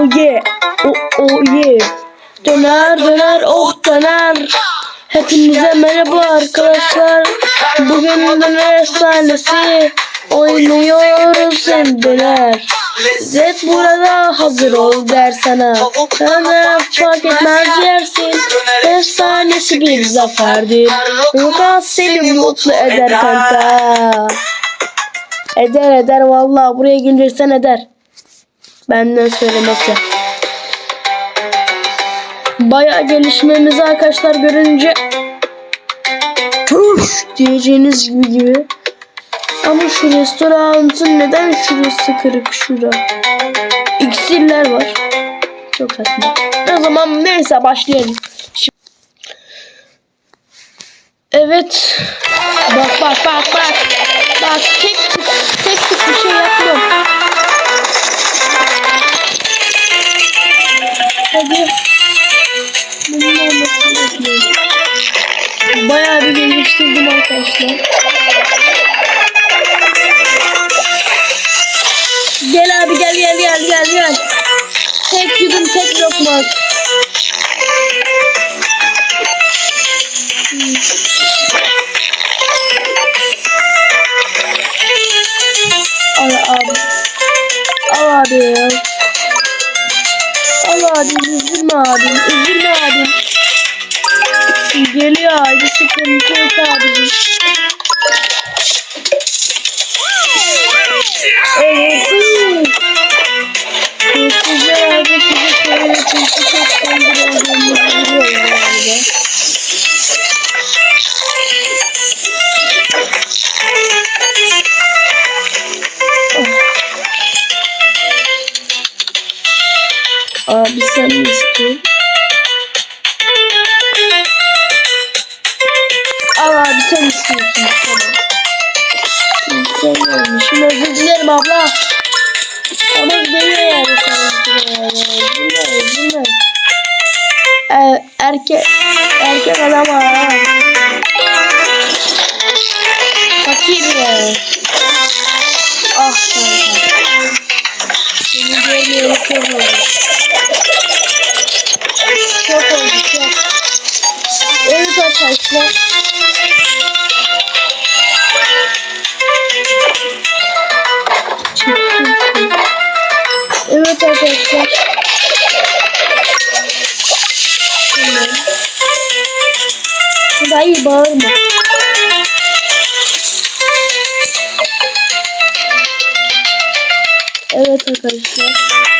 Oh yeah. Oh, oh yeah. Döner döner oh döner. Hepinize merhaba arkadaşlar. Bugün döner efsanesi oynuyoruz hem döner. Zed burada hazır ol der sana. Sana fark etmez yersin. Efsanesi bir zaferdir. Lucas seni mutlu eder kanka. Eder eder vallahi buraya gelirsen eder. Benden söylemesi. Bayağı gelişmemizi arkadaşlar görünce Tuş diyeceğiniz gibi gibi. Ama şu restoranın neden şurası kırık şura? İksirler var. Çok saçma. O zaman neyse başlayalım. Şimdi- Evet. Bak bak bak bak. Bak tek tek tık bir şey yapmıyorum. Hadi. Bunun olmasını bekliyorum. Bayağı bir geliştirdim arkadaşlar. Gel abi gel gel gel gel gel. Tek yudum tek lokma. Al abi. Al abi abim. Üzülme abim. Geliyor abi sıkıntı yok abicim. Evet. Dilerim abla. Ama geliyor yani üzülme. Ee, erkek erkek adam ha. Fakir ya. Ah kanka. Seni görmeyeli çok oldu. Çok oldu çok. Evet arkadaşlar. Dayı bağırma. Evet arkadaşlar.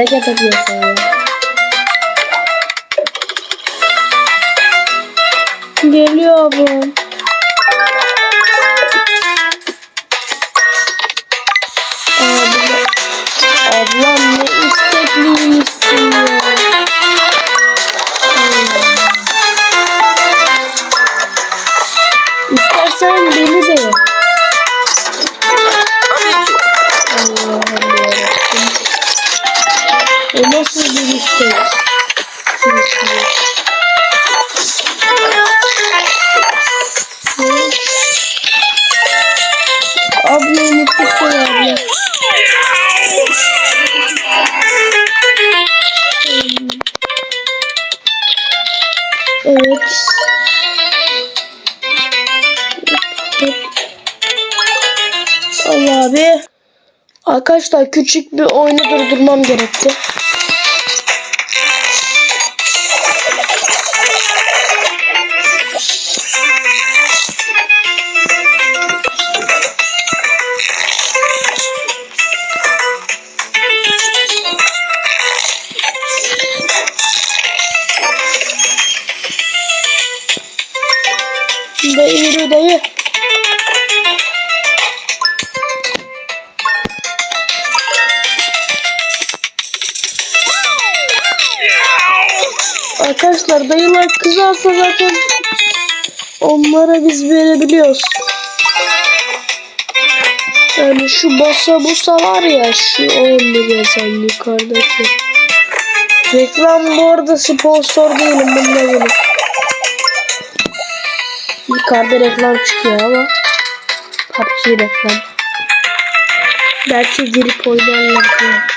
atıyor sana. Geliyor ablam. Evet. Allah abi. Arkadaşlar küçük bir oyunu durdurmam gerekti. Arkadaşlar dayılar kızarsa zaten onlara biz verebiliyoruz. Yani şu basa busa var ya şu 10 lira sen yukarıdaki. Reklam bu arada sponsor değilim bununla benim. Yukarıda reklam çıkıyor ama PUBG reklam. Belki girip oynarlar.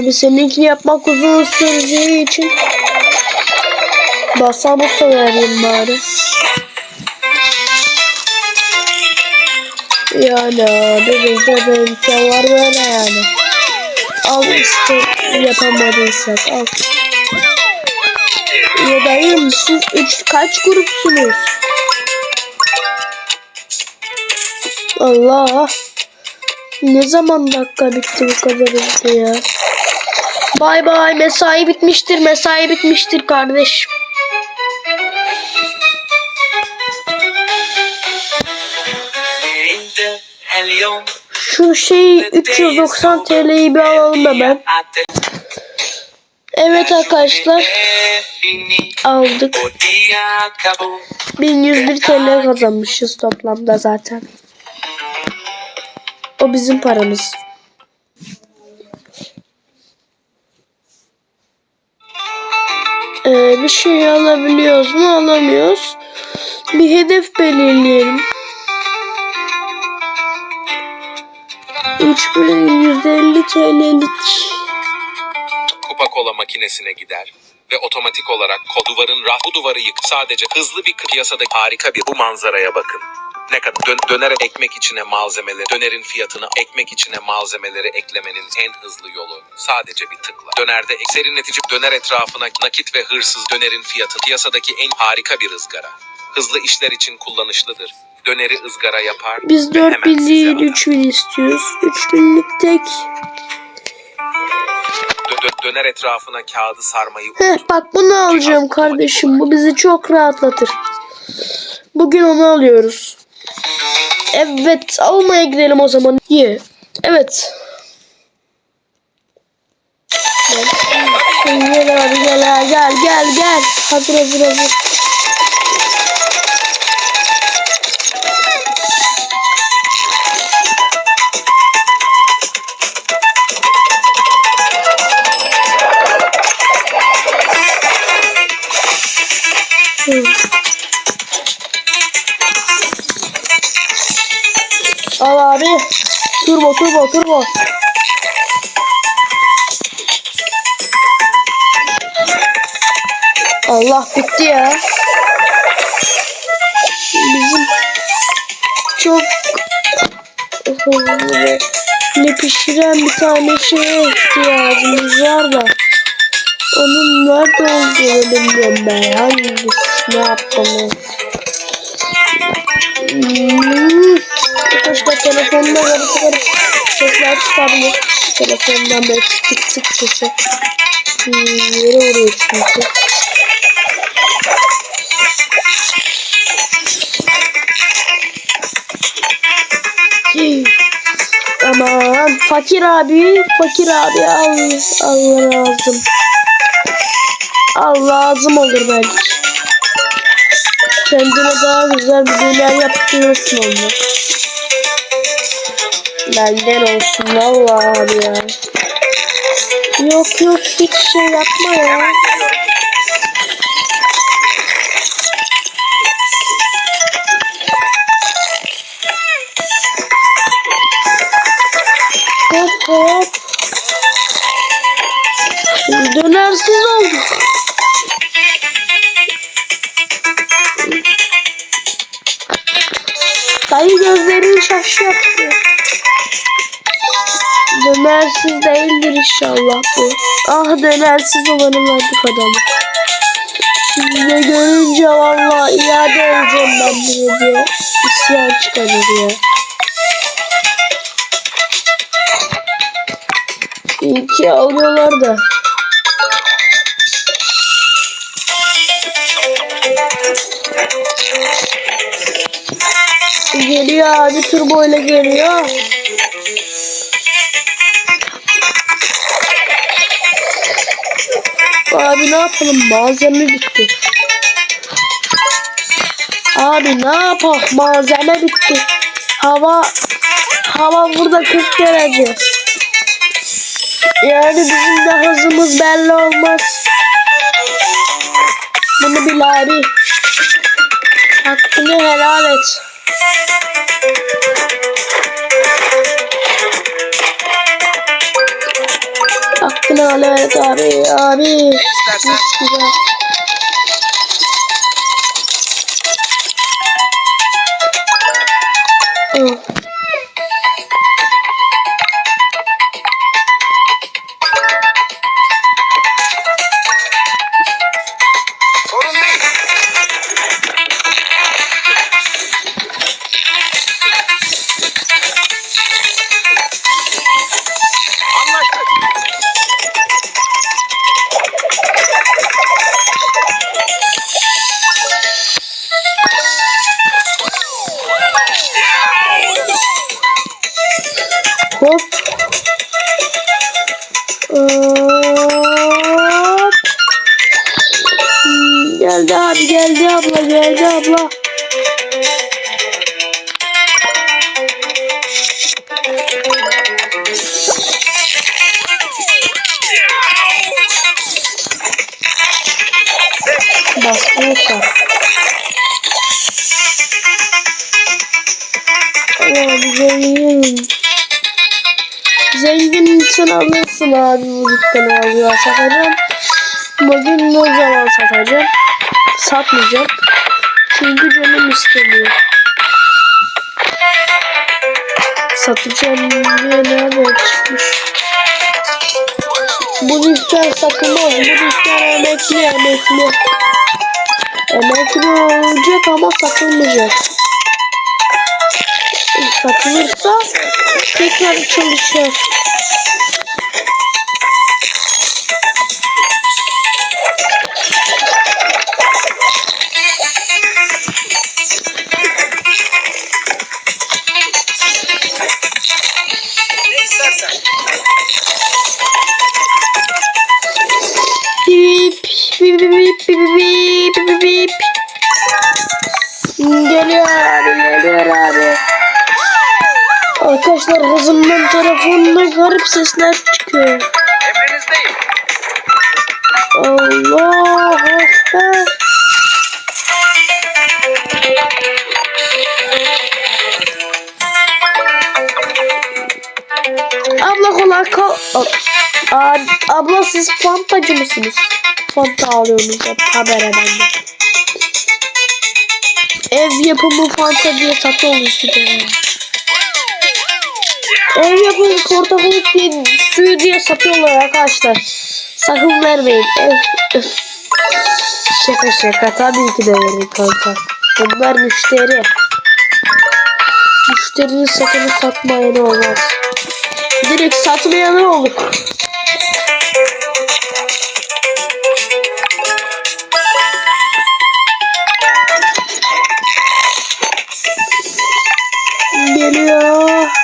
Abi seninkini yapmak uzun süreceği için basa basa vereyim bari. Yani abi bizde de imkan var böyle yani. Al işte yapamadıysak al. Ya dayım siz üç kaç grupsunuz? Allah. Ne zaman dakika bitti bu kadar hızlı ya? Bay bay mesai bitmiştir mesai bitmiştir kardeş. Şu şeyi 390 TL'yi bir alalım hemen. Evet arkadaşlar aldık. 1101 TL kazanmışız toplamda zaten. O bizim paramız. Ee, bir şey alabiliyoruz mu? Alamıyoruz. Bir hedef belirleyelim. 3150 TL'lik. Kupa kola makinesine gider ve otomatik olarak ko duvarın raf duvarı yık. Sadece hızlı bir piyasada harika bir bu manzaraya bakın. Ne kadar dön döner ekmek içine malzemeleri, dönerin fiyatını ekmek içine malzemeleri eklemenin en hızlı yolu sadece bir tıkla. Dönerde ek- serinletici döner etrafına nakit ve hırsız dönerin fiyatı piyasadaki en harika bir ızgara. Hızlı işler için kullanışlıdır. Döneri ızgara yapar. Biz ve 4 hemen bin değil atar. 3 bin istiyoruz. 3 binlik tek. Dö- dö- döner etrafına kağıdı sarmayı Heh, bak bunu alacağım kardeşim. Bu bizi çok rahatlatır. Bugün onu alıyoruz. Evet almaya gidelim o zaman. Ye. Evet. Gel. Gel gel gel gel. Hazır hazır hazır. Turbo. Allah bitti ya. Bizim çok ne pişiren bir tane şeye ihtiyacımız var da. Onun nerede olduğunu bilmiyorum ben. Hangisi ne yapmalı? Hmm. Arkadaşlar telefonda garip garip sesler çıkabilir. Telefondan böyle tık tık tık sesi. Hmm, yere vuruyor çünkü. Hmm. Aman fakir abi, fakir abi al, Allah lazım. Al lazım olur belki. Kendine daha güzel bir şeyler yaptırırsın onu. Benden olsun vallahi abi ya. Yok yok hiç şey yapma ya. İnşallah bu. Ah dönersiz olanı verdik adamı. Şimdi görünce vallahi iade edeceğim ben bunu diye. İsyan çıkarır ya. İyi ki alıyorlar da. Geliyor abi turbo ile geliyor. Abi ne yapalım malzeme bitti. Abi ne yapalım malzeme bitti. Hava hava burada 40 derece. Yani bizim de hızımız belli olmaz. Bunu bil abi. Hakkını helal et. Hakkını helal et abi. Abi. Mis güzel. Basmıyorsa. Abi zengin. Zengin için alırsın abi bu dükkanı alıyor satacağım. Bugün ne zaman satacağım? Satmayacağım. Çünkü canım istemiyor. Satacağım diye nerede çıkmış? Bu dükkan satılmaz. Bu dükkan emekli emekli. Emekli olacak ama satılmayacak. Satılırsa tekrar çalışır. Garip sesler çıkıyor. Emrinizdeyim. Allah ekber. Abla kolay kal. Ab- abla siz fantacı mısınız? Fanta alıyorsunuz hep haber bende. Ev yapımı fanta diye satıyorsunuz bir de. Ev yapımı portakal suyu, suyu diye satıyorlar arkadaşlar. Sakın vermeyin. Şaka şaka tabii ki de verin kanka. Bunlar müşteri. Müşterinin sakını satmaya ne olmaz. Direkt satmaya ne olur? Geliyor.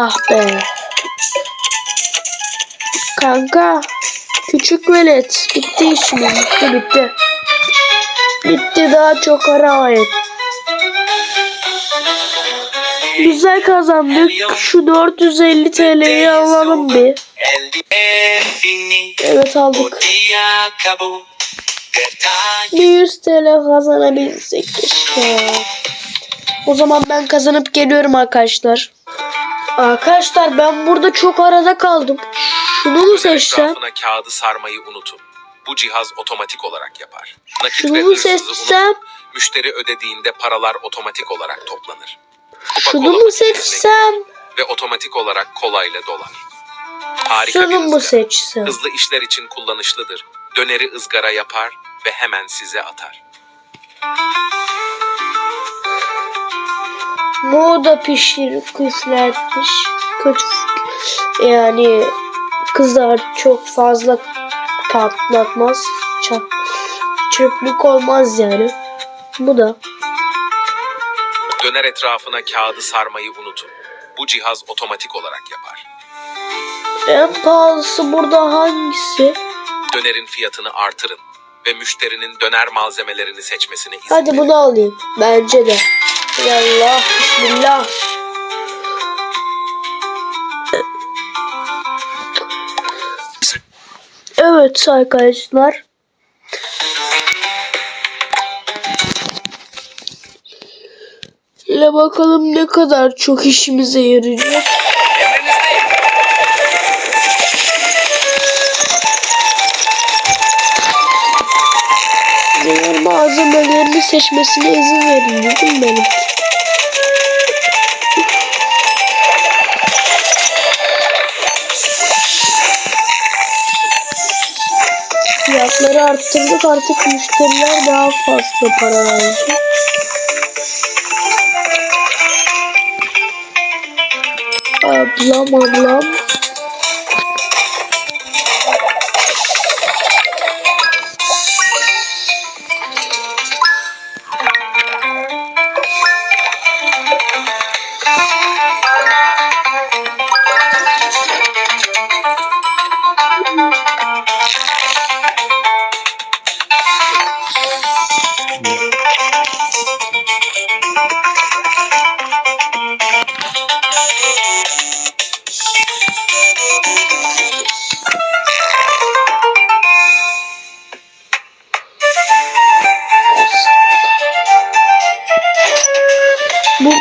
Ah be. Kanka. Küçük velet. Bitti işimiz. Bitti bitti. Bitti daha çok ara ait. Güzel kazandık. Şu 450 TL'yi alalım bir. Evet aldık. Bir 100 TL kazanabilsek keşke. O zaman ben kazanıp geliyorum arkadaşlar. Arkadaşlar ben burada çok arada kaldım. Şunu mu seçsem? Etrafına kağıdı sarmayı unutun. Bu cihaz otomatik olarak yapar. Nakit Şunu ve mu hırsızı seçsem? unutun. Müşteri ödediğinde paralar otomatik olarak toplanır. Kupa Şunu mu makinesine seçsem? Ve otomatik olarak kolayla dolar. Harika Şunu bir mu ızgara. seçsem? Hızlı işler için kullanışlıdır. Döneri ızgara yapar ve hemen size atar. Moda pişir küflermiş. Kötü yani kızar çok fazla patlatmaz. Çap, çöplük olmaz yani. Bu da. Döner etrafına kağıdı sarmayı unutun. Bu cihaz otomatik olarak yapar. En pahalısı burada hangisi? Dönerin fiyatını artırın ve müşterinin döner malzemelerini seçmesine izin Hadi verin. bunu alayım. Bence de. Yallah. Bismillah. Evet arkadaşlar. Le bakalım ne kadar çok işimize yarayacak. Diğer malzemelerini seçmesine izin verin dedim benim. Fiyatları arttırdık artık müşteriler daha fazla para verecek. Ablam ablam.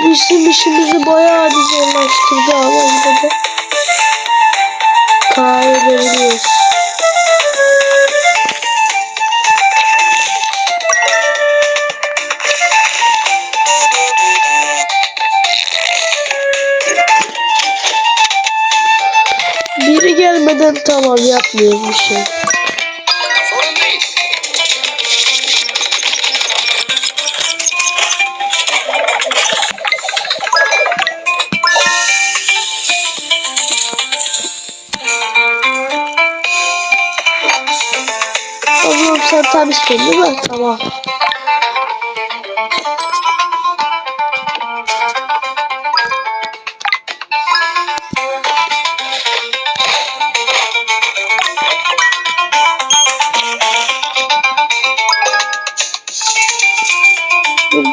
Bizim işimizi bayağı zorlaştırdı ama yine de kaydedebiliyoruz. Biri gelmeden tamam yapmıyoruz bir şey. Oğlum sen tam değil mi? Tamam.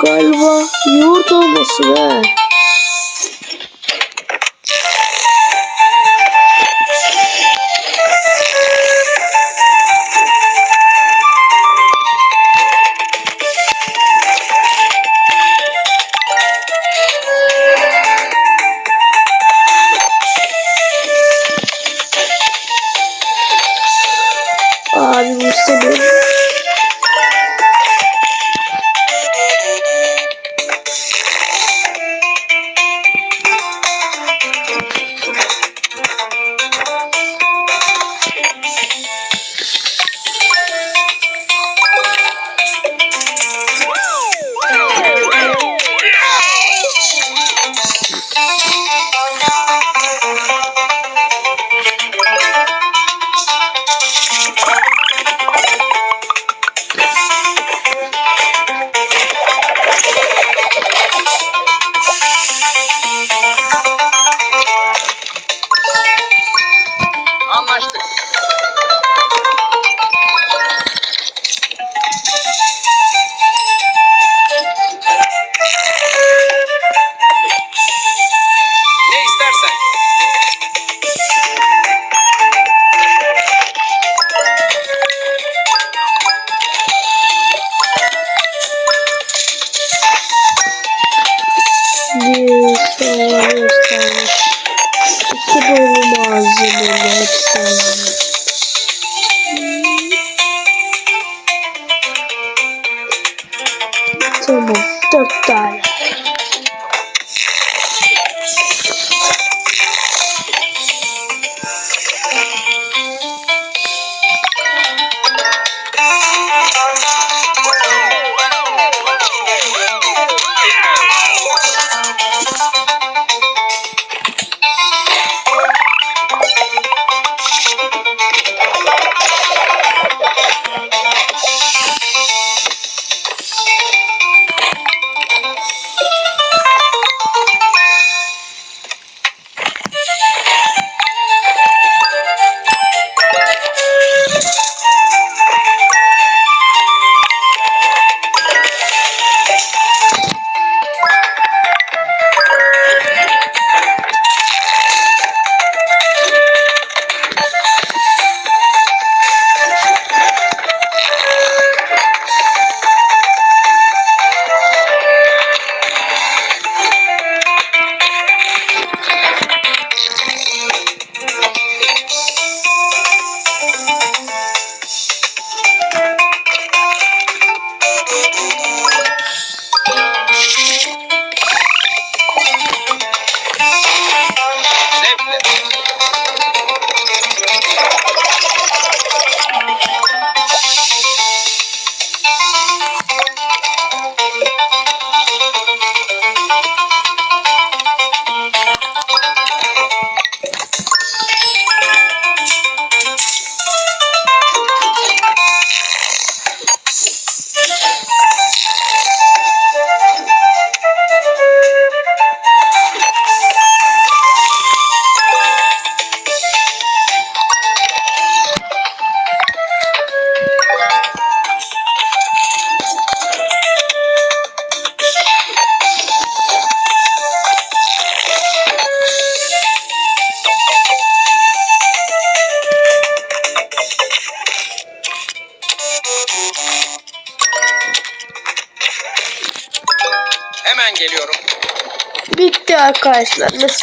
Galiba yoğurt olması be. Abi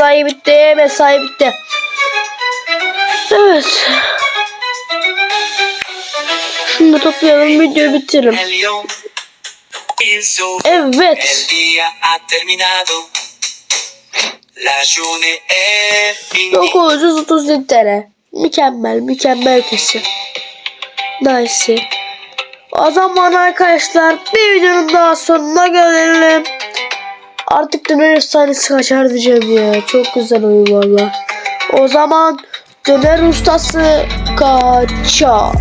Mesai bitti. Mesai bitti. Evet. Şunu da toplayalım. Videoyu bitirelim. Evet. est finie. 937 TL. Mükemmel. Mükemmel kesi. Nice. O zaman arkadaşlar bir videonun daha sonuna gelelim. Artık döner efsanesi kaçar diyeceğim ya. Çok güzel oyun valla. O zaman döner ustası kaçar.